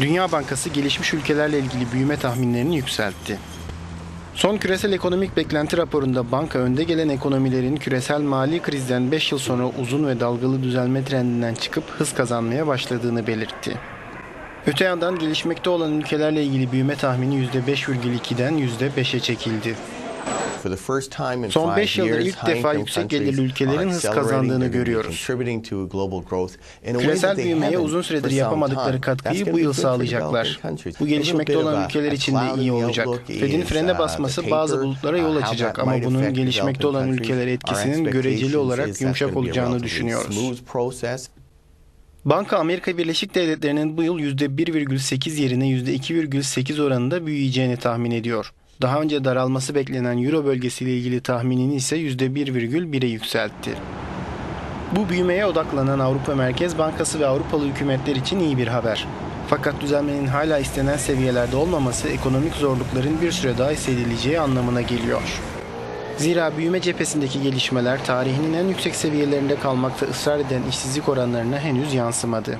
Dünya Bankası gelişmiş ülkelerle ilgili büyüme tahminlerini yükseltti. Son küresel ekonomik beklenti raporunda banka önde gelen ekonomilerin küresel mali krizden 5 yıl sonra uzun ve dalgalı düzelme trendinden çıkıp hız kazanmaya başladığını belirtti. Öte yandan gelişmekte olan ülkelerle ilgili büyüme tahmini %5,2'den %5'e çekildi. Son 5 yılda ilk defa yüksek gelirli ülkelerin hız kazandığını görüyoruz. Küresel büyümeye uzun süredir yapamadıkları katkıyı bu yıl sağlayacaklar. Bu gelişmekte olan ülkeler için de iyi olacak. Fed'in frene basması bazı bulutlara yol açacak ama bunun gelişmekte olan ülkelere etkisinin göreceli olarak yumuşak olacağını düşünüyoruz. Banka Amerika Birleşik Devletleri'nin bu yıl %1,8 yerine %2,8 oranında büyüyeceğini tahmin ediyor. Daha önce daralması beklenen Euro bölgesiyle ilgili tahminini ise %1,1'e yükseltti. Bu büyümeye odaklanan Avrupa Merkez Bankası ve Avrupalı hükümetler için iyi bir haber. Fakat düzelmenin hala istenen seviyelerde olmaması ekonomik zorlukların bir süre daha hissedileceği anlamına geliyor. Zira büyüme cephesindeki gelişmeler tarihinin en yüksek seviyelerinde kalmakta ısrar eden işsizlik oranlarına henüz yansımadı.